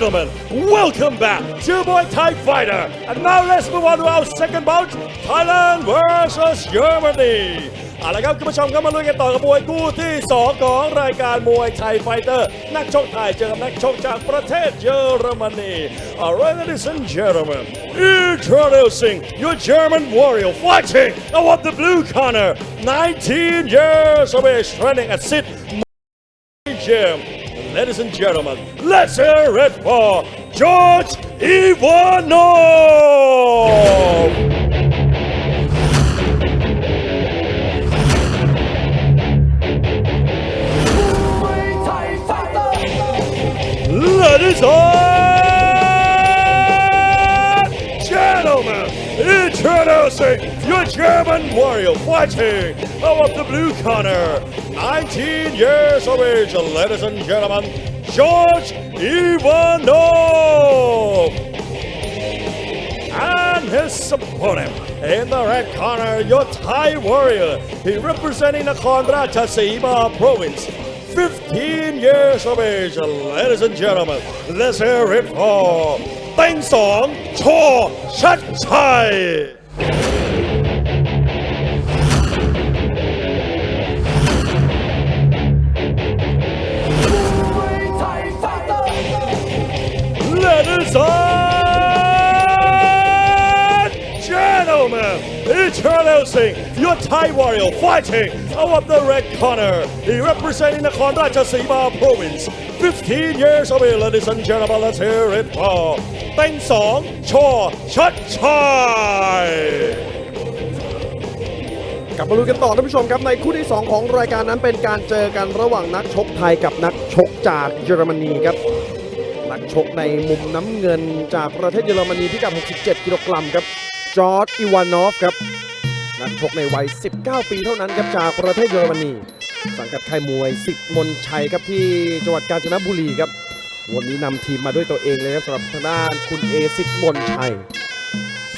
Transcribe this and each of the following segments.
and gentlemen, welcome back to Muay Thai Fighter. And now let's move on to our second bout, Thailand versus Germany. เอาละครับคุณผู้ชมครับมาลุยกันต่อกับมวยคู่ที่ 2 ของรายการมวยไทยไฟเตอร์ นักชกไทยเจอกับนักชกจากประเทศเยอรมนี Alright ladies and gentlemen introducing your German warrior fighting out of the blue corner 19 years of age training at Sid Gym. Ladies and gentlemen, let's hear it for George Ivanov! Ladies and gentlemen, introducing your German warrior fighting out of the blue corner, 19 years of age, ladies and gentlemen, George Ivanov. And his opponent in the red corner, your Thai warrior. He representing the Nakhon Ratchasima province. 15 years of age, ladies and gentlemen. Let's hear it for Beng Song Cho Chai. Introducing your Thai warrior fighting out of the red corner. He representing the Khon Ratchasima province. 15 years of age, ladies and gentlemen. Let's hear it for Beng Song Cho Chat Chai. กลับมาลุ้นกันต่อท่านผู้ชมครับในคู่ที่ 2 ของรายการนั้นเป็นการเจอกันระหว่างนักชกไทยกับนักชกจากเยอรมนีครับนักชกในมุมน้ำเงินจากประเทศเยอรมนีพิกัด 67 กิโลกรัมครับจอร์ดอีวานอฟครับ นักชกในวัย 19 ปีเท่านั้นครับจากประเทศเยอรมนี สังกัดค่ายมวยสิทธิ์มนชัยครับที่จังหวัดกาญจนบุรีครับ วันนี้นำทีมมาด้วยตัวเองเลยครับสำหรับทางด้านคุณเอสิทธิ์มนชัย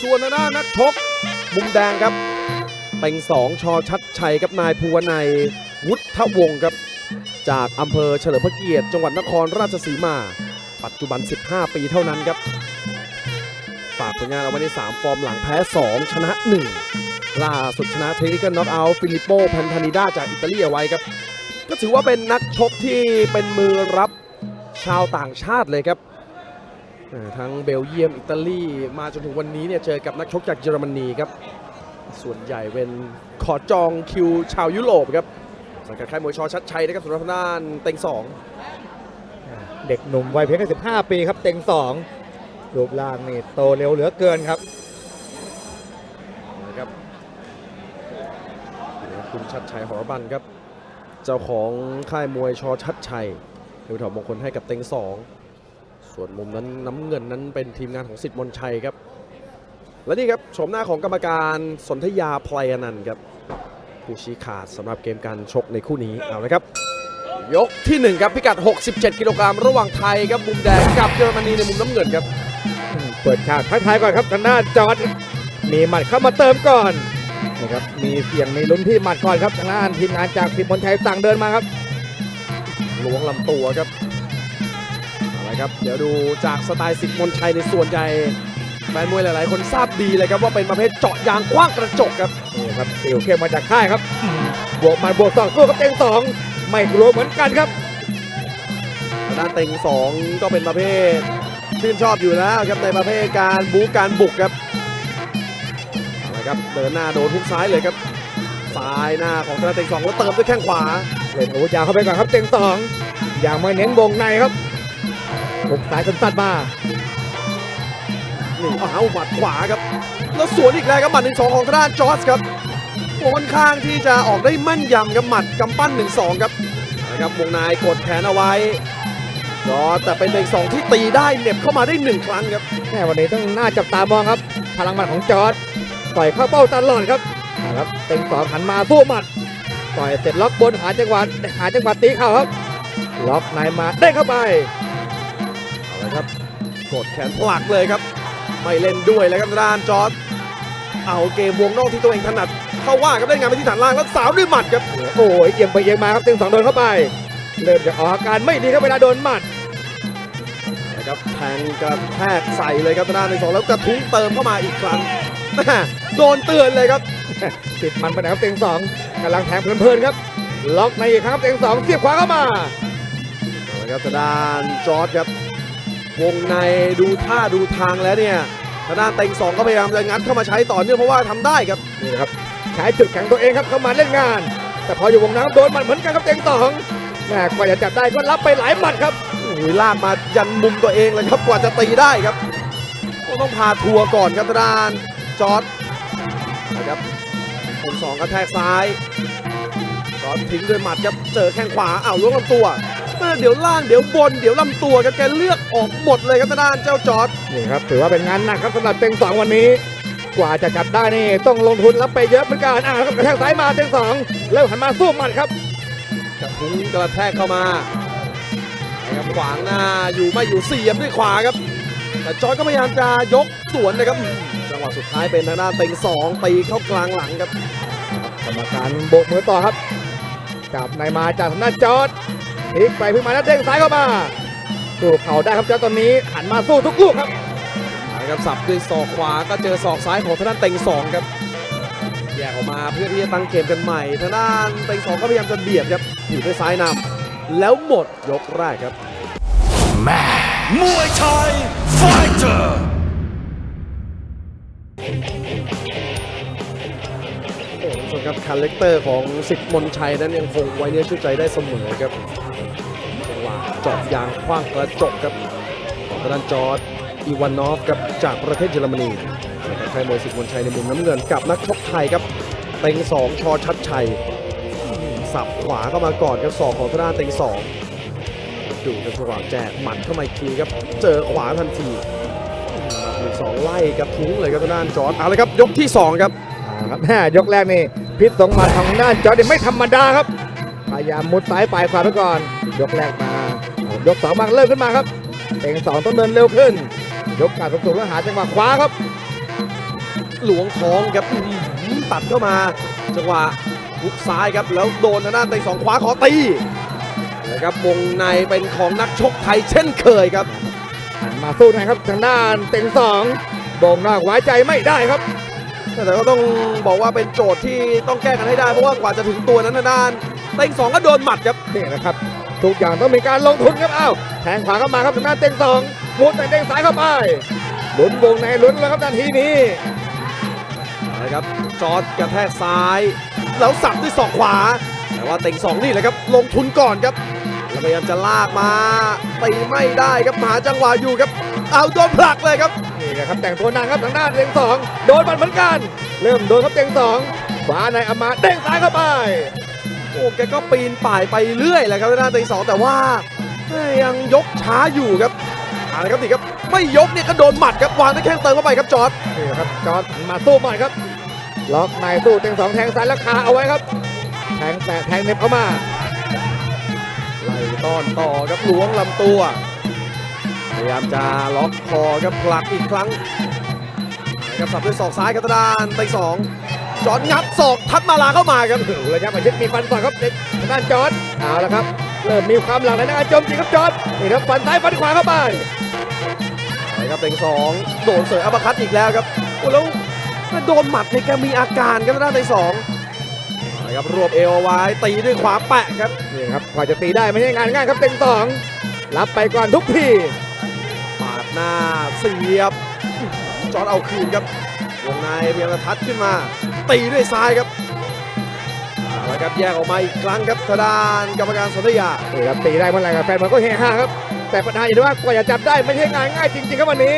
ส่วนทางด้านนักชกมุมแดงครับเต็งสองชอชัดชัยกับนายภูวนัยวุฒวงศ์ครับ จากอำเภอเฉลิมพระเกียรติ จังหวัดนครราชสีมา ปัจจุบัน 15 ปีเท่านั้นครับ ฝากผลงานเอาไว้ใน 3 ฟอร์มหลังแพ้ 2 ชนะ 1 ล่าสุดชนะเทคนิคน็อกเอาท์ฟิลิปโปแพนทานิด้าจากอิตาลีเอาไว้ครับ ก็ถือว่าเป็นนักชกที่เป็นมือรับชาวต่างชาติเลยครับทั้งเบลเยียมอิตาลีมาจนถึงวันนี้เนี่ยเจอกับนักชกจากเยอรมนีครับ ส่วนใหญ่เป็นขอจองคิวชาวยุโรปครับสังกัดค่ายมวยชอชัดชัยนะครับสำหรับทานเต็งสองเด็กหนุ่มวัยเพียงแค่15 ปีครับเต็งสองรูปร่างนี่โตเร็วเหลือเกินครับ คุณชัดชัยหอรบันครับ เจ้าของค่ายมวยชอชัดชัยดูถอดมงคลให้กับเต็งสองส่วนมุมนั้นน้ำเงินนั้นเป็นทีมงานของสิทธิ์มนชัยครับ และนี่ครับโฉมหน้าของกรรมการสนธยาพลายนันต์ครับ ผู้ชี้ขาดสำหรับเกมการชกในคู่นี้เอาละครับ ยกที่หนึ่งครับพิกัด 67 กิโลกรัมระหว่างไทยครับมุมแดงกับเยอรมนีในมุมน้ำเงินครับ เปิดฉากทักทายก่อนครับทางด้านจอร์ดมีหมัดเข้ามาเติมก่อน นะครับมีเสียงมีลุ้นที่หมัดก่อนครับทางด้านทีมงานจากสิบมนชัยสั่งเดินมาครับล้วงลำตัวครับอาละครับ เดี๋ยวดูจากสไตล์สิทธิ์มนชัยในส่วนใหญ่แฟนมวยหลาย ๆ คนทราบดีเลยครับว่าเป็นประเภทเจาะยางคว้างกระจกครับนี่ครับติวเข้มมาจากค่ายครับบวกมันบวกสองสู้กับเต็งสองไม่กลัวเหมือนกันครับทางด้านเต็งสองก็เป็นประเภทชื่นชอบอยู่แล้วครับในประเภทการบู๊การบุกครับ ครับเดินหน้าโดนทุกซ้ายเลยครับซ้ายหน้าของทางด้าเต็งสองแล้วเติมด้วยแข้งขวาเล่นอาวุธยาวเข้าไปก่อนครับเต็งสองอย่างไม่เน้นวงในครับบุกสายสั้นๆมานี่เอาหมัดขวาครับ แล้วสวนอีกแล้วครับหมัดหนึ่งสองของทางด้านจอร์จครับโอ้ค่อนข้างที่จะออกได้มั่นยำครับหมัดกำปั้นหนึ่งสองครับนะครับวงในกดแขนเอาไว้จอแต่เป็นหนึ่งสองที่ตีได้เหน็บเข้ามาได้หนึ่งครั้งครับแม่วันนี้ต้องน่าจับตามองครับ พลังมัดของจอร์ด ต่อยเข้าเป้าตลอดครับครับเต็งสองหันมาสู้หมัด ต่อยเสร็จล็อกบนหาจังหวะหาจังหวะตีเข่าครับ ล็อกในมาได้เข้าไปเอาละครับกดแขนผลักเลยครับ ไม่เล่นด้วยเลยครับทางด้านจอร์จเอาเกมวงนอกที่ตัวเองถนัด เข้าว่าครับได้งานไปที่ฐานล่างแล้วสาวด้วยหมัดครับโอ้ยเอียงไปเอียงมาครับเต็งสองโดนเข้าไปเริ่มจะออกอาการไม่ดีครับเวลาโดนหมัดนะครับแทงกระแทกใส่เลยครับทางด้านเต็งสองแล้วกระทุ้งเติมเข้ามาอีกครั้ง โดนเตือนเลยครับ ติดมันไปไหนครับเต็งสองกำลังแทงเพลินๆครับ ล็อกในอีกครั้งครับเต็งสองเสียบขวาเข้ามาเอาละครับทางด้านจอร์ดครับ วงในดูท่าดูทางแล้วเนี่ยทางด้านเต็งสองก็พยายามจะงัดเข้ามาใช้ต่อเนื่องเพราะว่าทำได้ครับนี่ครับใช้จุดแข็งตัวเองครับเข้ามาเล่นงาน แต่พออยู่วงน้ำโดนมันเหมือนกันครับเต็งสองแม่กว่าจะจับได้ก็รับไปหลายหมัดครับโอ้ยลากมายันมุมตัวเองเลยครับกว่าจะตีได้ครับต้องพาทัวร์ก่อนครับทางด้าน จอร์ดนะครับเต็งสองกระแทกซ้ายจอร์ดทิ้งด้วยหมัดครับเจอแข้งขวาอ้าวล้วงลำตัวเมื่อเดี๋ยวล่างเดี๋ยวบนเดี๋ยวลำตัวครับแกเลือกออกหมดเลยครับทางด้านเจ้าจอร์ดนี่ครับถือว่าเป็นงานหนักครับสำหรับเต็งสองวันนี้ กว่าจะจับได้นี่ต้องลงทุนรับไปเยอะเหมือนกันอ่าแล้วก็กระแทกซ้ายมาเต็งสองเริ่มหันมาสู้หมัดครับกระทุ้งกระแทกเข้ามานะครับขวางหน้าอยู่ไม่อยู่เสียบด้วยขวาครับ แต่จอร์ดก็พยายามจะยกสวนนะครับ จังหวะสุดท้ายเป็นทางด้านเต็งสองตีเข้ากลางหลังครับกรรมการโบกมือต่อครับจับในมาจากทางด้านจอร์ดพลิกไปพลิกมาแล้วเด้งซ้ายเข้ามาสู้เข่าได้ครับจอร์ดตอนนี้หันมาสู้ทุกลูกครับนะครับสับด้วยศอกขวาก็เจอศอกซ้ายของทางด้านเต็งสองครับแยกออกมาเพื่อที่จะตั้งเกมกันใหม่ทางด้านเต็งสองก็พยายามจะเบียดครับอยู่ด้วยซ้ายนำแล้วหมดยกแรกครับแม่ วยไทยไฟเตอร์ โอ้ท่านผู้ชมครับคาแรคเตอร์ของสิทธิ์มนชัยนั้นยังคงไว้เนื้อเชื่อใจได้เสมอครับจังหวะเจอบยางคว้างกระจกครับของทางด้านจอร์ดอีวานอฟครับจากประเทศเยอรมนีนะครับใครมวยสิทธิ์มนชัยในมุมน้ำเงินกับนักชกไทยครับเต็งสองชอชัดชัย สับขวาเข้ามาก่อนครับศอกของทางด้านเต็งสอง ดูกันจังหวะแจกหมัดเข้ามาอีกทีครับ เจอขวาทันทีอืมหมัดหนึ่งสองไล่กับทุ้งเลยครับทางด้านจอร์ดเอาเลยครับ ยกที่สองครับอ่าครับแม่ยกแรกนี่พิษสงหมัดทางด้านจอร์ดนี่ไม่ธรรมดาครับพยายามมุดซ้ายปลายขวาไปก่อน ยกแรกมายกสองมาเริ่มขึ้นมาครับเต็งสองต้องเดินเร็วขึ้น ยกการสูงๆแล้วหาจังหวะขวาครับ หลวงท้องครับอื้อหือตัดเข้ามาจังหวะหุกซ้ายครับแล้วโดนทางด้านเต็งสองขวาขอตี นะครับวงในเป็นของนักชกไทยเช่นเคยครับ หันมาสู้นะครับทางด้านเต็งสองโด่งนอกไว้ใจไม่ได้ครับ แต่ก็ต้องบอกว่าเป็นโจทย์ที่ต้องแก้กันให้ได้เพราะว่ากว่าจะถึงตัวนั้นทางด้านเต็งสองก็โดนหมัดครับนี่นะครับทุกอย่างต้องมีการลงทุนครับอ้าวแทงขวาเข้ามาครับทางด้านเต็งสองมุดแต่เต็งซ้ายเข้าไปหลุนวงในหลุนแล้วครับนาทีนี้นะครับจอร์ดกระแทกซ้าย แล้วสับด้วยศอกขวา แต่ว่าเต็งสองนี่แหละครับ ลงทุนก่อนครับ แล้วพยายามจะลากมาตีไม่ได้ครับหาจังหวะอยู่ครับ เอาโดนผลักเลยครับนี่นะครับแต่งตัวนางครับทางด้านเต็งสองโดนมันเหมือนกัน เริ่มโดนครับเต็งสองขวาในเอามาเด้งซ้ายเข้าไปโอ้แกก็ปีนป่ายไปเรื่อยแหละครับทางด้านเต็งสองแต่ว่าเอ้ยยังยกช้าอยู่ครับเอาละครับนี่ครับไม่ยกเนี่ยก็โดนหมัดครับวางด้วยแข้งเติมเข้าไปครับจอร์ดนี่นะครับจอร์ดมาสู้ใหม่ครับล็อกในสู้เต็งสองแทงซ้ายแล้วคาเอาไว้ครับแทงแตะแทงเหน็บเข้ามาไล่ ต้อนต่อครับล้วงลำตัว พยายามจะล็อกคอครับผลักอีกครั้งนะครับสับด้วยศอกซ้ายครับทางด้านเต็งสองจอร์ดงัดศอกทัดมาลาเข้ามาครับระยะประชิดมีฟันต่อยครับทางด้านจอร์ดเอาละครับเริ่มมีความหลังในการโจมตีครับจอร์ดนี่ครับฟันซ้ายฟันขวาเข้าไปนะครับเต็งสองโดนเสยอัปเปอร์คัตอีกแล้วครับโอ้แล้วโดนหมัดในแกมีอาการครับทางด้านเต็งสองนะ ครับรวบเอวเอาไว้ตีด้วยขวาแปะครับนี่ครับกว่าจะตีได้ไม่ใช่งานง่ายครับเต็งสองรับไปก่อนทุกทีปาดหน้าเสียบ จอดเอาคืนครับวงในพยายามทัดขึ้นมา ตีด้วยซ้ายครับเอาละครับแยกออกมาอีกครั้งครับทดานกรรมการสนธยานี่ครับตีได้เมื่อไหร่กับแฟนมันก็เฮฮาครับ แต่ปัญหาอยู่ที่ว่ากว่าจะจับได้ไม่ใช่งานง่ายจริงๆครับวันนี้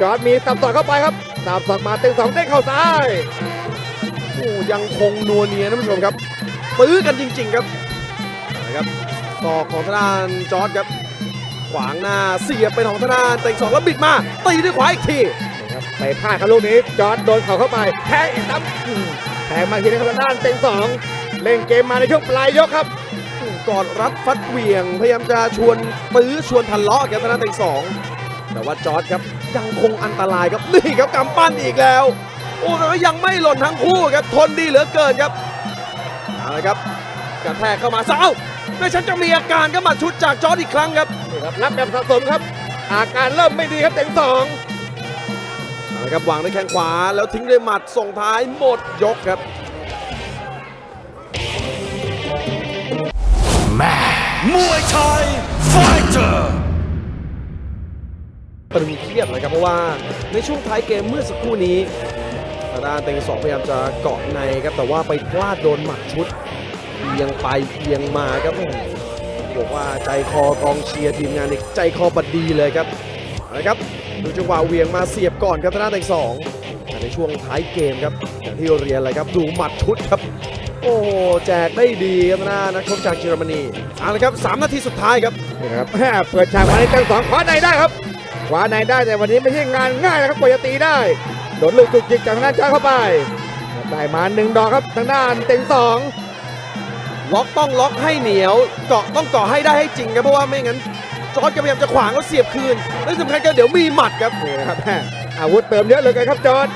จอดมีสับสอเข้าไปครับสับสอกมาเต็งสองเด้งเข้าซ้าย อ้ยังคงนัวเนียท่านผู้ชมครับตื้อกันจริง ๆครับเอาละครับศอกของทางด้านจอร์ดครับ ขวางหน้าเสียบเป็นของทางด้านเต็งสองแล้วบิดมาตีด้วยขวาอีกทีนะครับไปพลาดครับลูกนี้จอร์ดโดนเข่าเข้าไปแทงอีกซ้ำอืมแทงมาทีนึงครับทางด้านเต็งสองเล่นเกมมาในช่วงปลายยกครับกอดรัดฟัดเหวี่ยง พยายามจะชวนตื้อชวนทะเลาะครับทางด้านเต็งสองแต่ว่าจอร์ดครับยังคงอันตรายครับนี่ครับกำปั้นอีกแล้ว โอ้แต่ว่ายังไม่หล่นทั้งคู่ครับทนดีเหลือเกินครับเอาละครับกระแทกเข้ามาซะเอ้าไม่ฉันจะมีอาการก็มาชุดจากจอร์ดอีกครั้งครับนี่ครับรับแบบสะสมครับ อาการเริ่มไม่ดีครับเต็งสองเอาละครับวางด้วยแข้งขวาแล้วทิ้งด้วยหมัดส่งท้ายหมดยกครับมวยไทยไฟเตอร์ตรึงเครียดเลยครับเพราะว่าในช่วงท้ายเกมเมื่อสักครู่นี้ ทางด้านเต็งสองพยายามจะเกาะในครับแต่ว่าไปพลาดโดนหมัดชุดเอียงไปเอียงมาครับบอกว่าใจคอกองเชียร์ทีมงานนี่ใจคอบดีเลยครับเอาละครับดูจังหวะเวียงมาเสียบก่อนครับทางด้านเต็งสองแต่ในช่วงท้ายเกมครับอย่างที่เรียนเลยครับดูหมัดชุดครับ โอ้โหแจกได้ดีครับทานักชกจากเยอรมนีเอาละครับสามนาทีสุดท้ายครับนี่นะครับเปิดฉากมาในเต็งสองคว้าในได้ครับคว้าในได้แต่วันนี้ไม่ใช่งานง่ายนะครับกว่าจะตีได้ ดนลูกจุกจิกจากทางด้านจ้าเข้าไปได้มาหนึ่งดอกครับทางด้านเต็งสองล็อกต้องล็อกให้เหนียวเกาะต้องเกาะให้ได้ให้จริงครับเพราะว่าไม่งั้นจอร์ดก็พยายามจะขวางแล้วเสียบคืนและสำคัญก็เดี๋ยวมีหมัดครับนี่นะครับแม่อาวุธเติมเยอะเหลยครับจอร์ด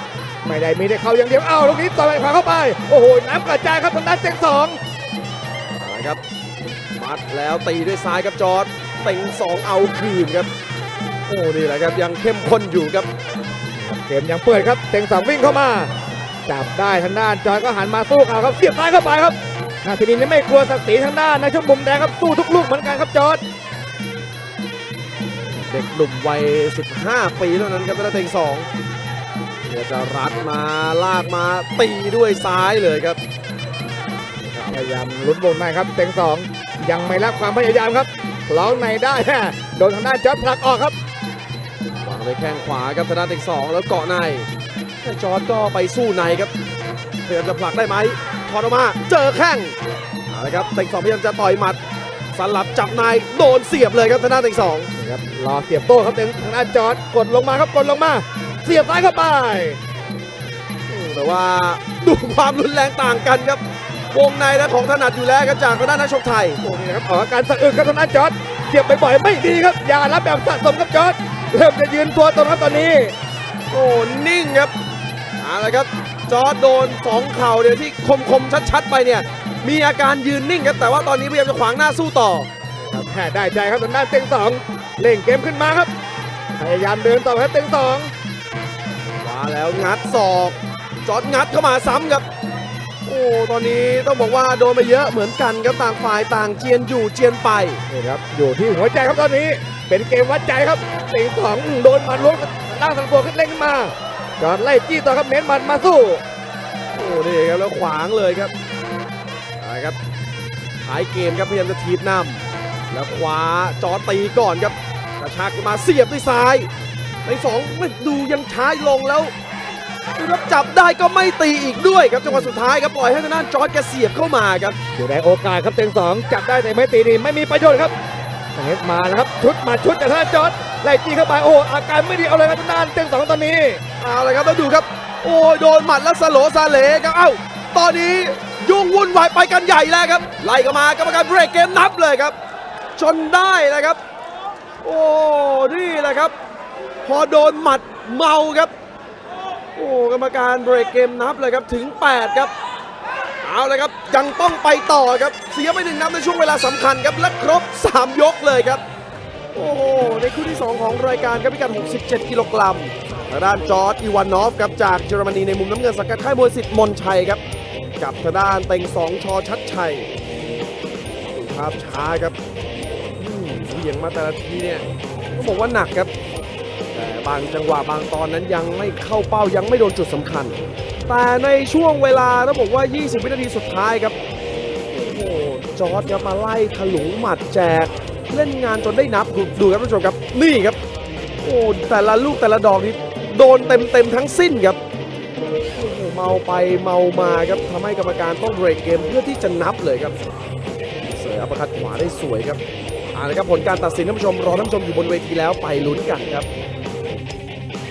ไม่ได้มีแต่เขาอย่างเดียวอ้าวลูกนี้ต่อยขวาเข้าไป โอ้โหน้ำกระจายครับทางด้านเต็งสองเอาละครับมัดแล้วตีด้วยซ้ายครับจอร์ดเต็งสองเอาคืนครับโอ้นี่แหละครับยังเข้มข้นอยู่ครับ เกมยังเปิดครับเต็งสองวิ่งเข้ามา จับได้ทางด้านจอร์ดก็หันมาสู้เขาครับเสียบซ้ายเข้าไปครับนาทีนี้ไม่กลัวศักดิ์ศรีทางด้านในช่วงมุมแดงครับสู้ทุกลูกเหมือนกันครับจอร์ดเด็กหนุ่มวัย 15 ปีเท่านั้นครับแล้วเต็งสองเดี๋ยวจะรัดมาลากมาตีด้วยซ้ายเลยครับพยายามลุ้นวงในครับเต็งสองยังไม่รับความพยายามครับร้องในได้โดนทางด้านจอร์ดผลักออกครับวาง ด้วยแข้งขวาครับธนาเต็งสองแล้วเกาะในแต่จอร์ดก็ไปสู้ในครับพยายามจะผลักได้ไหมถอดออกมา เจอแข้งเอาละครับเต็งสองพยายามจะต่อยหมัดสลับจับในโดนเสียบเลยครับธนาเต็งสองนี่ครับรอเสียบโต้ครับเต็งทางด้านจอร์ดกดลงมาครับกดลงมา เสียบซ้ายเข้าไปอืมแต่ว่าดูความรุนแรงต่างกันครับวงในและของถนัดอยู่แล้วครับจากทางด้านนักชกไทยโอ้นี่นะครับออกอาการสะอึกครับทางด้านจอร์ดเสียบบ่อยๆไม่ดีครับอย่ารับแบบสะสมครับจอร์ด เริ่มจะยืนตัวตรงครับตอนนี้ โอ้นิ่งครับเอาละครับจอร์ดโดนสองเข่าเนี่ยที่คมๆชัดๆไปเนี่ย มีอาการยืนนิ่งครับแต่ว่าตอนนี้พยายามจะขวางหน้าสู้ต่อครับแค่ได้ใจครับทางด้านเต็งสองเล่งเกมขึ้นมาครับ พยายามเดินต่อครับเต็งสองมาแล้วงัดศอก จอร์ดงัดเข้ามาซ้ำครับโอ้ ตอนนี้ต้องบอกว่าโดนไปเยอะเหมือนกันครับต่างฝ่ายต่างเจียนอยู่เจียนไปนี่ครับอยู่ที่หัวใจครับตอนนี้เป็นเกมวัดใจครับเต็งสองโดนหมัดล้วงล่างสังตัวขึ้นเล่งขึ้นมาจอร์ดไล่จี้ต่อครับเน้นหมัดมาสู้โอ้นี่ครับแล้วขวางเลยครับเอาละครับท้ายเกมครับพยายามจะทีบนำแล้วขวาจอตีก่อนครับกระชากมาเสียบด้วยซ้ายในสองไม่ดูยังช้าลงแล้ว ดูครับจับได้ก็ไม่ตีอีกด้วยครับจังหวะสุดท้ายครับปล่อยให้ทางด้านจอร์ดแกเสียบเข้ามาครับอยู่ในโอกาสครับเต็งสองจับได้แต่ไม่ตีนี่ไม่มีประโยชน์ครับเน็ตมาแล้วครับชุดมาชุดจากทางด้านจอร์ดไล่จี้เข้าไปโอ้อาการไม่ดีเอาเลยครับทางด้านเต็งสองตอนนี้เอาเลยครับแล้วดูครับ โอ้ยโดนหมัดแล้วสโลซาเลครับเอ้าตอนนี้ยุ่งวุ่นวายไปกันใหญ่แล้วครับไล่เข้ามากรรมการเบรกเกมนับเลยครับจนได้เลยครับ โอ้นี่แหละครับ พอโดนหมัดเมาครับ โอ้กรรมการเบรกเกมนับเลยครับถึง 8 ครับ เอาเลยครับยังต้องไปต่อครับเสียไปหนึ่งนับในช่วงเวลาสำคัญครับและครบ 3 ยกเลยครับ โอ้โหในคู่ที่ 2 ของรายการครับพิกัด 67 กิโลกรัมทางด้านจอร์ดอีวานอฟครับจากเยอรมนีในมุมน้ำเงินสังกัดค่ายมวยสิทธิ์มนชัยครับกับทางด้านเต็งสองชอชัดชัยดูภาพช้าครับเหวี่ยงมาแต่ละทีเนี่ยต้องบอกว่าหนักครับ แต่บางจังหวะบางตอนนั้นยังไม่เข้าเป้ายังไม่โดนจุดสำคัญ แต่ในช่วงเวลาต้องบอกว่า 20 วินาทีสุดท้ายครับ โอ้โหจอร์ดครับมาไล่ถลุงหมัดแจก เล่นงานจนได้นับดูดูครับท่านผู้ชมครับ นี่ครับ โอ้แต่ละลูกแต่ละดอกนี่โดนเต็มเต็มทั้งสิ้นครับโอ้โหเมาไปเมามาครับทำให้กรรมการต้องเบรกเกมเพื่อที่จะนับเลยครับ เสืออัปคัดขวาได้สวยครับเอาละครับผลการตัดสินท่านผู้ชมรอท่านผู้ชมอยู่บนเวทีแล้วไปลุ้นกันครับ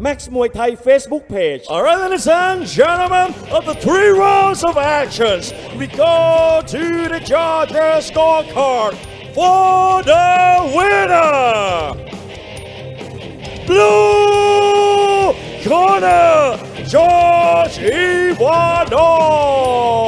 Max Muay Thai Facebook page. Alright, ladies and gentlemen, of the three rounds of actions, we go to the judges scorecard for the winner. Blue corner, George Ivanov.